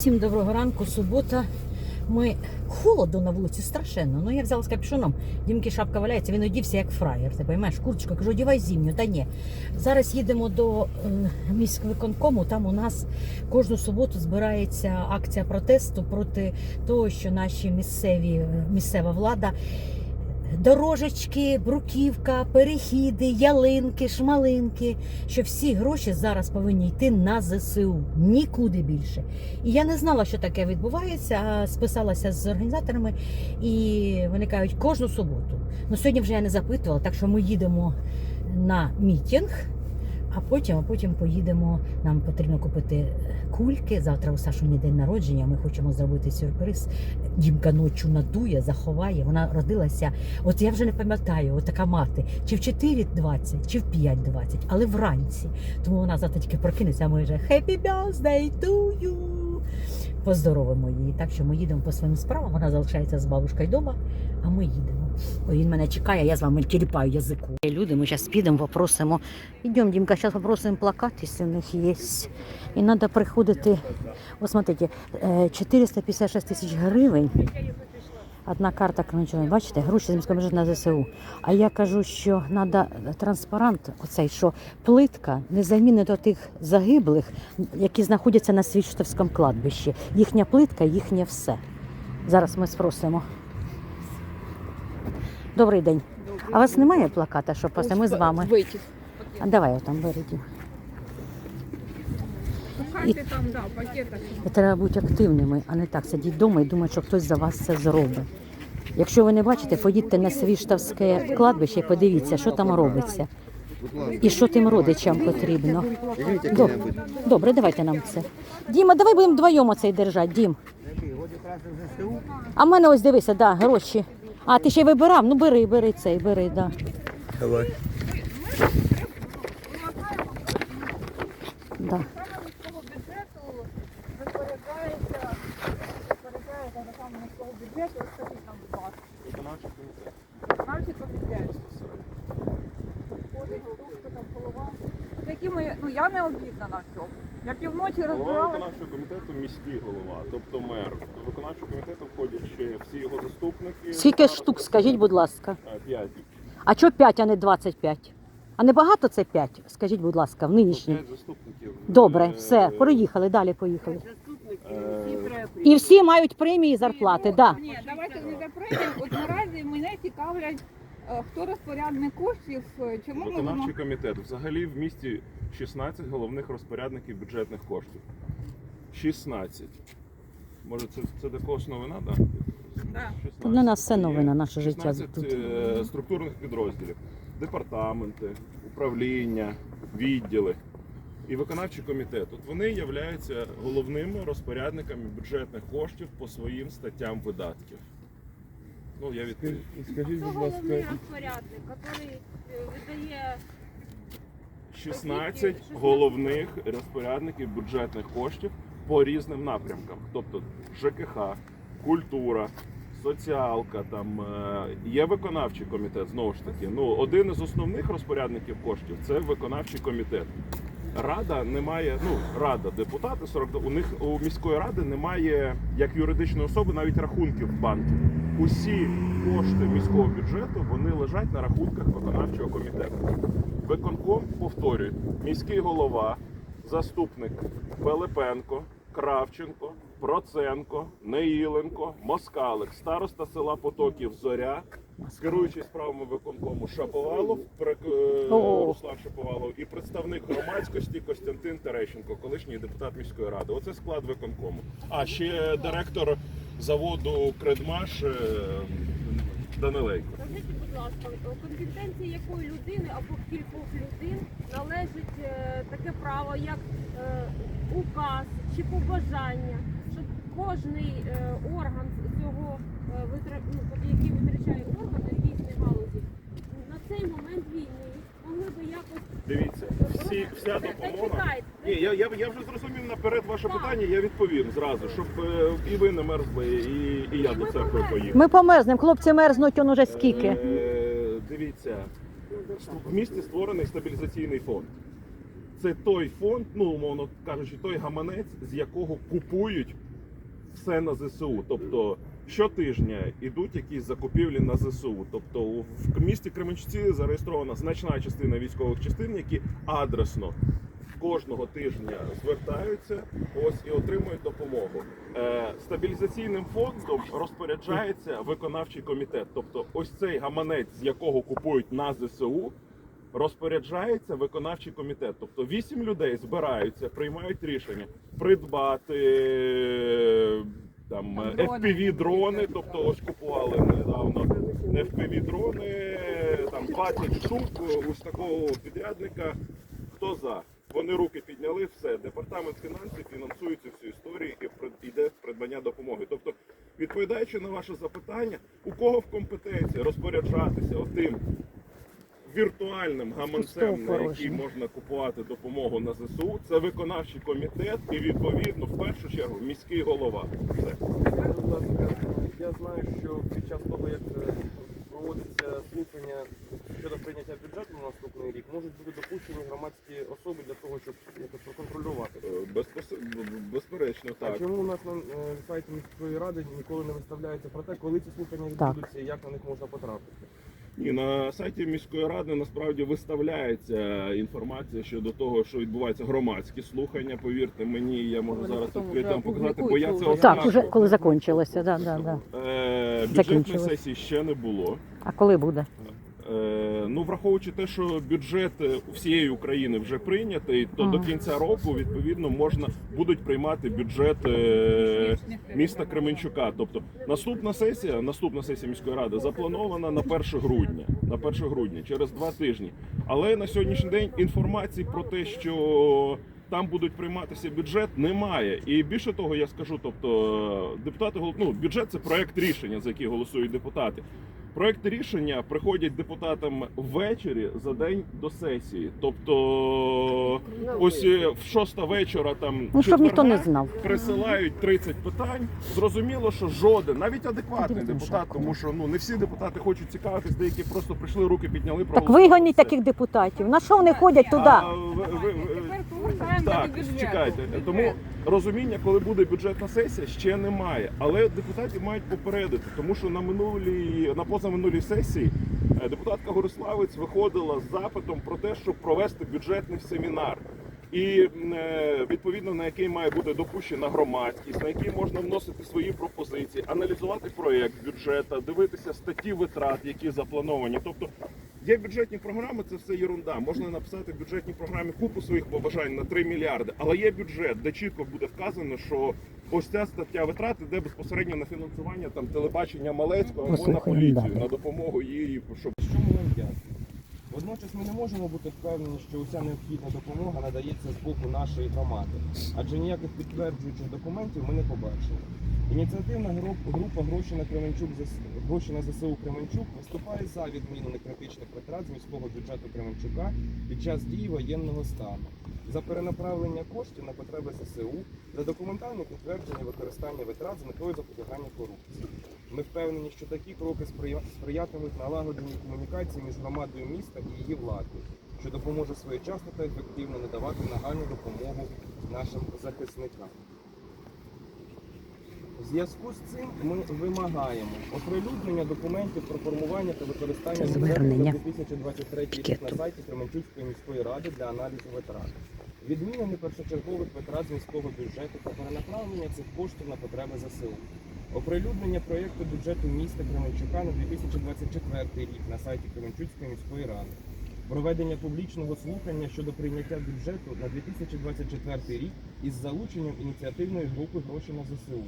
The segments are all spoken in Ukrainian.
Всім доброго ранку, субота. Ми холодно на вулиці, страшенно. Ну я взяла з капюшоном, Дімки шапка валяється, він одівся як фраєр. Ти поймаєш, курточку, кажу, одівай зимню. Та ні. Зараз їдемо до е, міськвиконкому. Там у нас кожну суботу збирається акція протесту проти того, що наші місцеві е, місцева влада. Дорожечки, бруківка, перехіди, ялинки, шмалинки. Що всі гроші зараз повинні йти на ЗСУ. Нікуди більше. І я не знала, що таке відбувається. а Списалася з організаторами і вони кажуть кожну суботу. Ну сьогодні вже я не запитувала, так що ми їдемо на мітінг. А потім, а потім поїдемо. Нам потрібно купити кульки. Завтра у Сашуні день народження. Ми хочемо зробити сюрприз. Дімка ночу надує, заховає. Вона родилася. От я вже не пам'ятаю, от така мати, чи в 4.20, чи в 5.20, але вранці. Тому вона завтра тільки прокинеться, а ми вже Happy birthday to you! Поздоровимо її. Так що ми їдемо по своїм справам. Вона залишається з бабушкою вдома, а ми їдемо. Ой, він мене чекає, я з вами тіліпаю язику. Люди, ми зараз підемо, попросимо. Йдемо, Дімка, зараз попросимо плакат, якщо у них є. І треба приходити. Ось смотрите, е, 456 тисяч гривень. Одна карта Кременчука, бачите, гроші з міського бюджету на ЗСУ. А я кажу, що треба транспарант, оцей, що плитка незамінна до тих загиблих, які знаходяться на Свічтовському кладбищі. Їхня плитка, їхнє все. Зараз ми спросимо. Добрий день. А у вас немає плаката, що просто ми з вами? Витяг. А давай отам береді. Шукайте там, да, пакетах. Треба бути активними, а не так сидіти вдома і думати, що хтось за вас це зробить. Якщо ви не бачите, поїдьте на Свіштовське кладбище і подивіться, що там робиться. І що тим родичам потрібно. Добре, Добре давайте нам це. Діма, давай будемо вдвоєм оцей держати, Дім. А в мене ось дивися, да, гроші. А, ти ще й вибирав? Ну бери, бери цей, бери, да. Давай. да. Цього бюджету розпоряджається, розпоряджається на самому бюджету, розкажіть нам, будь ласка. Виконавчий комітет. Входить хто, хто там голова. Які ми, ну я не об'єднана в цьому. Я півночі Голова розбиралася. виконавчого комітету міський голова, тобто мер. До виконавчого комітету входять ще всі його заступники. Скільки штук, скажіть, будь ласка. Е, П'ять. А чого 5, а не 25? А не багато це 5? Скажіть, будь ласка, в нинішній. П'ять заступників. Добре, Е, все, проїхали, далі поїхали. е, І всі мають премії і зарплати, да. Ні, давайте не запретимо. От наразі мене цікавлять, е, хто розпорядник коштів, е, чому ми Виконавчий комітет. Взагалі в місті 16 головних розпорядників бюджетних коштів. 16. Може, це, це для когось новина, так? Да. Та для нас все новина, наше життя 16 тут. е, структурних підрозділів. Департаменти, управління, відділи і виконавчий комітет. От вони являються головними розпорядниками бюджетних коштів по своїм статтям видатків. Ну, я відповів. Скажіть, будь головний розпорядник, который е, видає 16 головних розпорядників бюджетних коштів по різним напрямкам. Тобто ЖКХ, культура, соціалка, там е, є виконавчий комітет, знову ж таки. Ну, один із основних розпорядників коштів це виконавчий комітет. Рада не має, ну рада, депутати 40, у них у міської ради немає як юридичної особи навіть рахунків в банку. Усі кошти міського бюджету вони лежать на рахунках виконавчого комітету. Виконком повторюю, міський голова, заступник Пилипенко, Кравченко, Проценко, Неїленко, Москалик, староста села Потоків Зоря, керуючий справами виконкому Шаповалов, е. Руслан Шаповалов і представник громадськості Костянтин Терещенко, колишній депутат міської ради. Оце склад виконкому. А ще директор заводу Кредмаш е, Данилейко. Скажіть, будь ласка, у компетенції якої людини або кількох людей належить е, таке право, як е, указ чи побажання, кожний е, орган цього е, витра- ну, який витрачає органи в різній галузі, на цей момент війни могли би якось Дивіться, всі, вся допомога. Ні, я, я, я вже зрозумів наперед ваше Так. питання, я відповім зразу, щоб е, і ви не мерзли, і, і я до церкви поїхав. Ми померзнемо, хлопці мерзнуть, он уже скільки. Е, дивіться, в місті створений стабілізаційний фонд. Це той фонд, ну умовно кажучи, той гаманець, з якого купують все на ЗСУ. Тобто щотижня йдуть якісь закупівлі на ЗСУ. Тобто в місті Кременчуці зареєстрована значна частина військових частин, які адресно кожного тижня звертаються ось і отримують допомогу. Е, стабілізаційним фондом розпоряджається виконавчий комітет. Тобто, ось цей гаманець, з якого купують на ЗСУ, розпоряджається виконавчий комітет. Тобто вісім людей збираються, приймають рішення придбати там fpv дрони, тобто ось купували недавно fpv дрони, там 20 штук ось такого підрядника. Хто за? Вони руки підняли, все. Департамент фінансів фінансує цю всю історію і йде придбання допомоги. Тобто, відповідаючи на ваше запитання, у кого в компетенції розпоряджатися отим віртуальним гаманцем, на який можна купувати допомогу на ЗСУ, це виконавчий комітет і відповідно в першу чергу міський голова. Все. Я знаю, що під час того, як е, проводиться слухання щодо прийняття бюджету на наступний рік, можуть бути допущені громадські особи для того, щоб якось проконтролювати. Е, безпос- Безперечно, А чому у нас на е, сайті міської ради ніколи не виставляється про те, коли ці слухання відбудуться і як на них можна потрапити? Ні, на сайті міської ради насправді виставляється інформація щодо того, що відбуваються громадські слухання. Повірте мені, я можу Вони зараз потім відкрити вже вам показати, бо я це опублікують. Так, оскаржував. уже коли закінчилося, да, да, да. Е, Бюджетної Закінчилось. сесії ще не було. А коли буде? Е, Ну, враховуючи те, що бюджет е, всієї України вже прийнятий, то до кінця року відповідно можна будуть приймати бюджет е, міста Кременчука. Тобто наступна сесія, наступна сесія міської ради запланована на 1 грудня. На 1 грудня, через два тижні. Але на сьогоднішній день інформації про те, що там будуть прийматися бюджет, немає. І більше того, я скажу, тобто депутати ну, бюджет це проект рішення, за який голосують депутати. Проекти рішення приходять депутатам ввечері за день до сесії. Тобто, ось е, в шоста вечора там Ну, щоб ніхто не знав. присилають 30 питань. Зрозуміло, що жоден, навіть адекватний депутат, тому що ну не всі депутати хочуть цікавитись, деякі просто прийшли, руки підняли. Так Все. таких депутатів. На що вони ходять туди? А, ви- ви- ви- так, чекайте. Тому розуміння, коли буде бюджетна сесія, ще немає. Але депутатів мають попередити, тому що на минулій, на позаминулій сесії е, депутатка Гориславець виходила з запитом про те, щоб провести бюджетний семінар. І е, відповідно на який має бути допущена громадськість, на який можна вносити свої пропозиції, аналізувати проєкт бюджету, дивитися статті витрат, які заплановані. Тобто Є бюджетні програми, це все єрунда. Можна написати в бюджетній програмі купу своїх побажань на 3 мільярди, але є бюджет, де чітко буде вказано, що ось ця стаття витрат іде безпосередньо на фінансування там телебачення Малецького або на поліцію, на допомогу їй, щоб Що ми вам вдячні? Водночас ми не можемо бути впевнені, що уся необхідна допомога надається з боку нашої громади, адже ніяких підтверджуючих документів ми не побачили. Ініціативна група гроші на Кременчук «Зас- гроші ЗСУ Кременчук виступає за відміну некритичних витрат з міського бюджету Кременчука під час дії воєнного стану, за перенаправлення коштів на потреби ЗСУ, за документальне підтвердження використання витрат з метою запобігання корупції. Ми впевнені, що такі кроки сприятимуть налагодженню комунікації між громадою міста і її владою, що допоможе своєчасно та ефективно надавати нагальну допомогу нашим захисникам. В зв'язку з цим ми вимагаємо оприлюднення документів про формування та використання бюджету звернення за 2023 рік на сайті Кременчуцької міської ради для аналізу витрат. Відмінення першочергових витрат з міського бюджету та перенаправлення цих коштів на потреби ЗСУ. Оприлюднення проєкту бюджету міста Кременчука на 2024 рік на сайті Кременчуцької міської ради. Проведення публічного слухання щодо прийняття бюджету на 2024 рік із залученням ініціативної групи гроші на ЗСУ.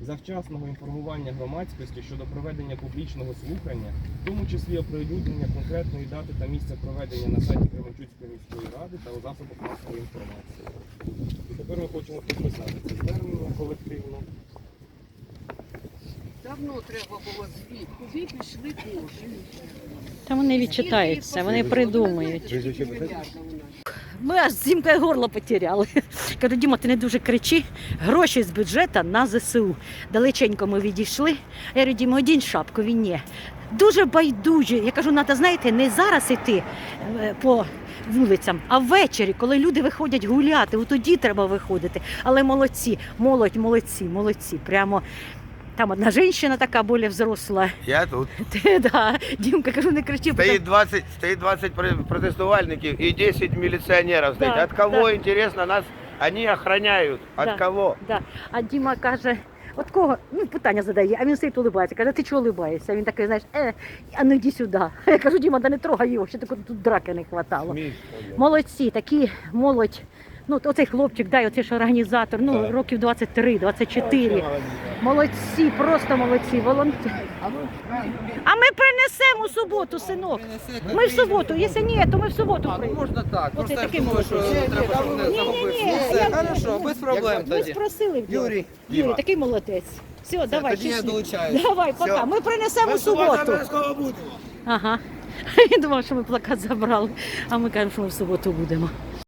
Завчасного інформування громадськості щодо проведення публічного слухання, в тому числі оприлюднення конкретної дати та місця проведення на сайті Кременчуцької міської ради та у засобах масової інформації. І тепер ми хочемо підписати це звернення колективно. Давно треба було звіт. Куди пішли кошти? Та вони відчитаються, вони придумають. Ми аж зімка горло потеряли. Кажу, Діма, ти не дуже кричи. Гроші з бюджету на ЗСУ. Далеченько ми відійшли. Я говорю, Діма, одінь шапку, він ні. Дуже байдужі. Я кажу, треба, знаєте, не зараз іти е, по вулицям. А ввечері, коли люди виходять гуляти, от тоді треба виходити. Але молодці, молодь, молодці, молодці. Прямо там одна жінка така більш взросла. Я тут. Ти, да. Дімка, кажу, не кричи. Стоит 20, стоит 20 про- протестувальников и 10 милиционеров стоит. Да, От кого, да. интересно, нас они охраняют? От Да. кого? Да. А Діма каже, от кого? Ну, питання задає, а він стоїть улибається. Каже, ти чого улибаєшся? Він такий, знаєш, е, а ну йди сюди. Я кажу, Діма, да не трогай його, ще тако тут драки не хватало. Молодці, такі молодь. Ну, оцей хлопчик, да, оцей ж організатор, ну, років 23, 24. Молодці, просто молодці, волонтери. А ми принесемо у суботу, синок. Ми в суботу, якщо ні, то ми в суботу прийдемо. Можна так. Оце Просто я думаю, що треба, щоб не Ні-ні-ні, загубився. Ну, все, хорошо, без проблем Ми тоді. спросили в нього. Юрій, Юрій, такий молодець. Все, давай, тоді я долучаюсь. Давай, пока. Все. Ми принесемо в суботу. Ага. Він думав, що ми плакат забрали, а ми кажемо, що ми в суботу будемо.